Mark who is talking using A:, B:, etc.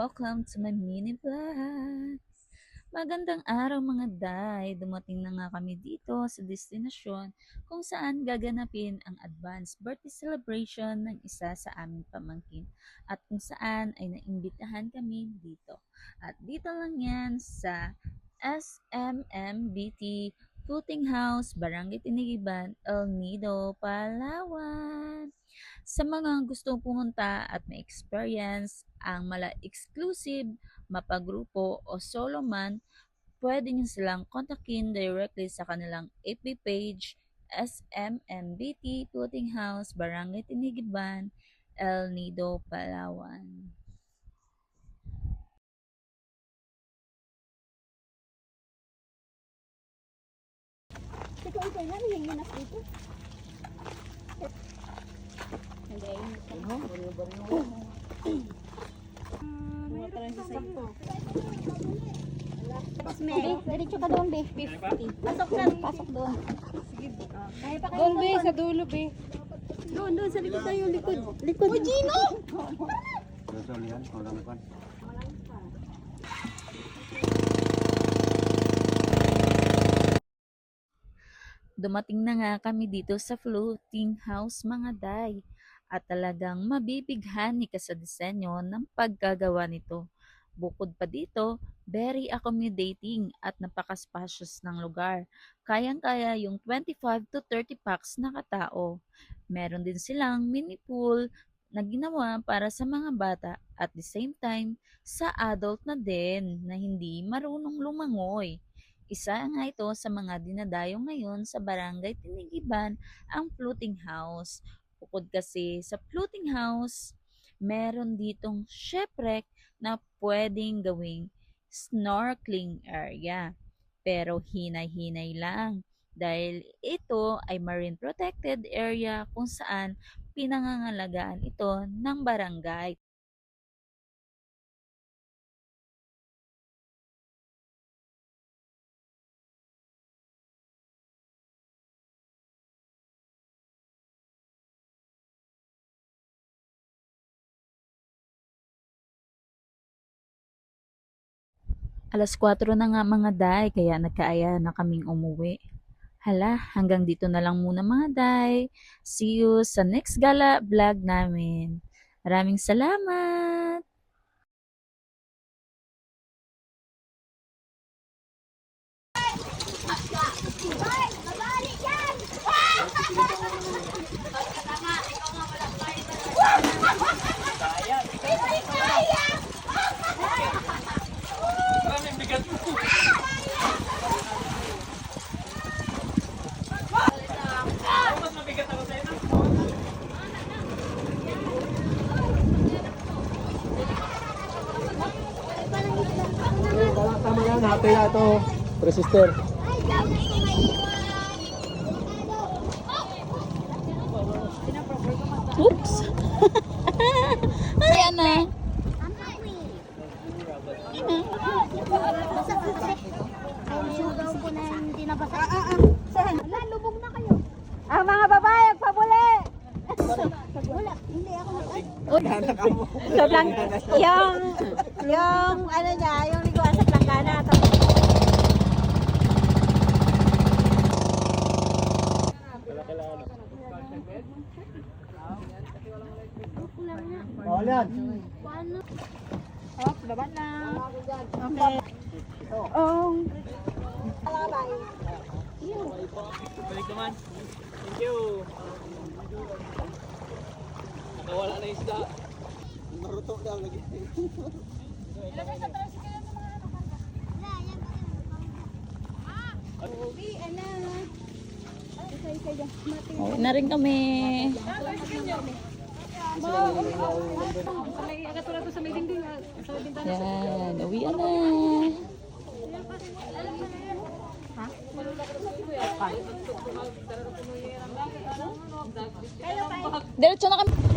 A: Welcome to my mini vlog! Magandang araw mga day! Dumating na nga kami dito sa destinasyon kung saan gaganapin ang advanced birthday celebration ng isa sa aming pamangkin at kung saan ay naimbitahan kami dito. At dito lang yan sa SMMBT Footing House, Barangay Tinigiban, El Nido, Palawan. Sa mga gustong pumunta at may experience ang mala exclusive, mapagrupo o solo man, pwede nyo silang kontakin directly sa kanilang FB page SMMBT Puting House, Barangay Tinigiban, El Nido, Palawan.
B: Ikaw ikaw na yung ginas dito. Hindi. Be, diretso ka doon, be. Pasok na, pasok doon. Kaya pa kayo
C: Doon, be, sa dulo, be.
B: Doon, doon, sa likod tayo, likod. Likod. Oh, Gino!
D: Sasalihan, walang pan.
A: Dumating na nga kami dito sa floating house mga day at talagang mabibighani ka sa disenyo ng paggagawa nito. Bukod pa dito, very accommodating at napaka-spacious ng lugar. Kayang-kaya yung 25 to 30 packs na katao. Meron din silang mini pool na ginawa para sa mga bata at the same time sa adult na din na hindi marunong lumangoy. Isa nga ito sa mga dinadayo ngayon sa barangay Tinigiban ang floating house. Bukod kasi sa floating house, meron ditong shipwreck na pwedeng gawing snorkeling area. Pero hinay-hinay lang dahil ito ay marine protected area kung saan pinangangalagaan ito ng barangay. Alas 4 na nga mga day, kaya nagkaaya na kaming umuwi. Hala, hanggang dito na lang muna mga day. See you sa next gala vlog namin. Maraming salamat!
D: Tama yan, happy na ito. Resistor.
A: Oops! Ayan na.
B: Ko na kayo. Ang mga babae, pabuli! Wala, hindi ako nag
C: Sa blank, yung, yung, ano niya, yung liguan sa planggana. Tapos,
D: Bawal yan.
C: oh, laban na. Okay. Oh.
E: Balik naman. Thank you. Nakawala na isda.
D: Maruto daw lagi.
A: Uwi na rin kami. Yan, uwi na. Diretso na kami.